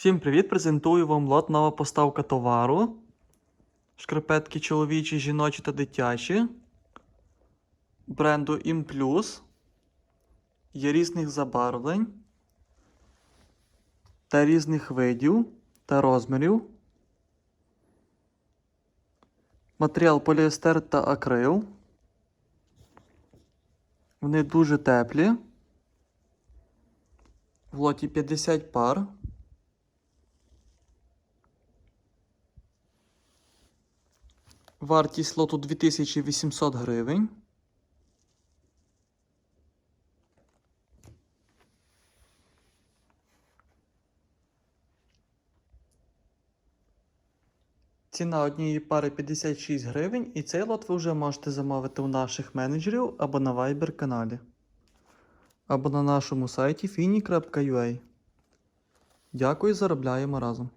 Всім привіт! Презентую вам лот нова поставка товару. Шкарпетки чоловічі, жіночі та дитячі. Бренду ImPlus. Є різних забарвлень та різних видів та розмірів. Матеріал поліестер та акрил. Вони дуже теплі. В лоті 50 пар. Вартість лоту 2800 гривень. Ціна однієї пари 56 гривень, і цей лот ви вже можете замовити у наших менеджерів або на Viber каналі, або на нашому сайті fini.ua. Дякую, заробляємо разом.